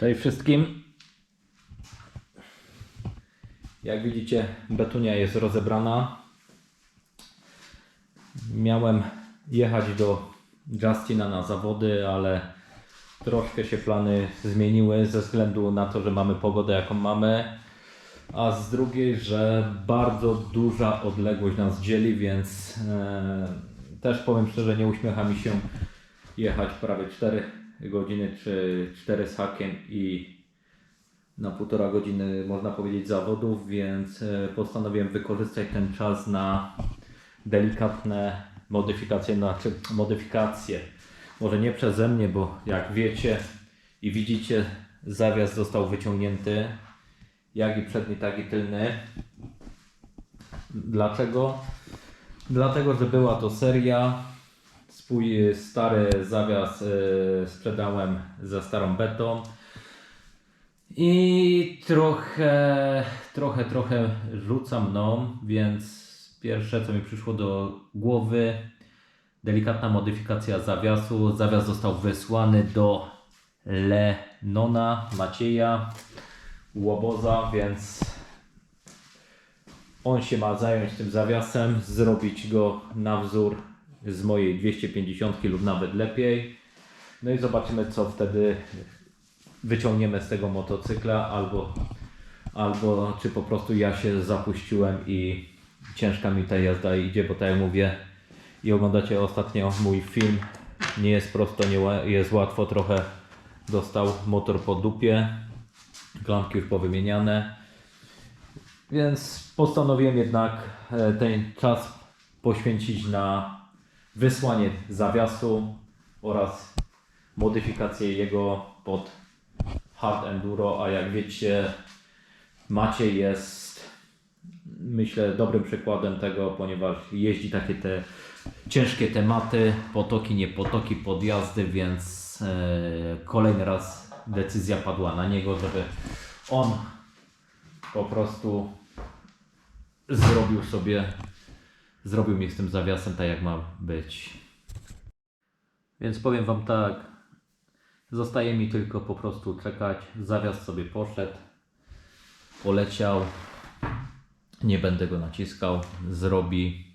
Cześć wszystkim. Jak widzicie, betunia jest rozebrana. Miałem jechać do Justina na zawody, ale troszkę się plany zmieniły ze względu na to, że mamy pogodę jaką mamy. A z drugiej, że bardzo duża odległość nas dzieli, więc e, też powiem szczerze, nie uśmiecha mi się jechać prawie 4 godziny czy 4 z hakiem i na półtora godziny można powiedzieć zawodów, więc e, postanowiłem wykorzystać ten czas na delikatne modyfikacje, znaczy modyfikacje. Może nie przeze mnie, bo jak wiecie i widzicie, zawias został wyciągnięty, jak i przedni, tak i tylny. Dlaczego? Dlatego, że była to seria. Swój stary zawias e, sprzedałem za starą betą. I trochę, trochę, trochę rzuca mną, więc pierwsze co mi przyszło do głowy, delikatna modyfikacja zawiasu. Zawias został wysłany do Lenona Macieja Łoboza, więc on się ma zająć tym zawiasem, zrobić go na wzór z mojej 250 lub nawet lepiej. No i zobaczymy co wtedy wyciągniemy z tego motocykla albo, albo czy po prostu ja się zapuściłem i ciężka mi ta jazda idzie, bo tak jak mówię i oglądacie ostatnio mój film, nie jest prosto, nie jest łatwo, trochę dostał motor po dupie, klamki już powymieniane, więc postanowiłem jednak e, ten czas poświęcić na wysłanie zawiasu oraz modyfikację jego pod hard enduro, a jak wiecie Maciej jest myślę dobrym przykładem tego, ponieważ jeździ takie te ciężkie tematy, potoki, nie potoki, podjazdy, więc e, kolejny raz decyzja padła na niego, żeby on po prostu zrobił sobie, zrobił mi z tym zawiasem tak jak ma być. Więc powiem Wam tak, zostaje mi tylko po prostu czekać, zawias sobie poszedł, poleciał, nie będę go naciskał, zrobi.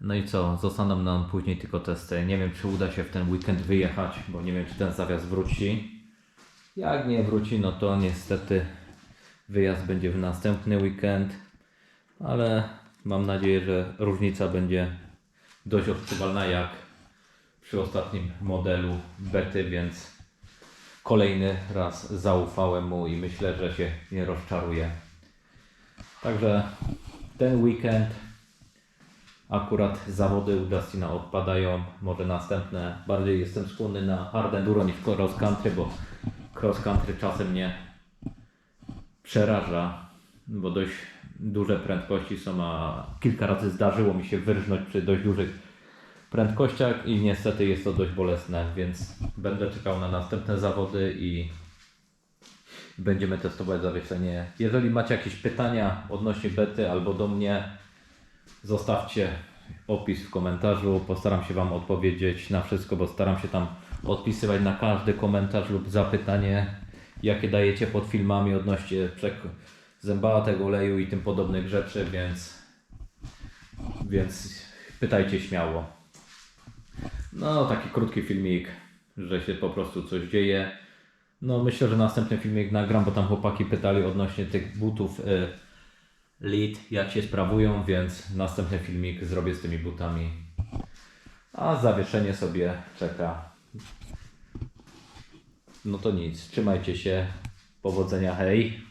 No i co, zostaną nam później tylko testy. Nie wiem, czy uda się w ten weekend wyjechać, bo nie wiem, czy ten zawias wróci. Jak nie wróci, no to niestety wyjazd będzie w następny weekend, ale mam nadzieję, że różnica będzie dość odczuwalna jak przy ostatnim modelu bety, więc kolejny raz zaufałem mu i myślę, że się nie rozczaruje. Także ten weekend akurat zawody u Dustina odpadają, może następne. Bardziej jestem skłonny na hard enduro niż cross country, bo cross country czasem mnie przeraża, bo dość duże prędkości są, a kilka razy zdarzyło mi się wyrżnąć przy dość dużych prędkościach i niestety jest to dość bolesne, więc będę czekał na następne zawody i będziemy testować zawieszenie. Jeżeli macie jakieś pytania odnośnie bety albo do mnie, zostawcie opis w komentarzu. Postaram się Wam odpowiedzieć na wszystko, bo staram się tam odpisywać na każdy komentarz lub zapytanie, jakie dajecie pod filmami odnośnie przek- zębatek, oleju i tym podobnych rzeczy, więc, więc pytajcie śmiało. No, taki krótki filmik, że się po prostu coś dzieje. No, myślę, że następny filmik nagram, bo tam chłopaki pytali odnośnie tych butów y, lead, jak się sprawują, więc następny filmik zrobię z tymi butami. A zawieszenie sobie czeka. No to nic, trzymajcie się. Powodzenia, hej!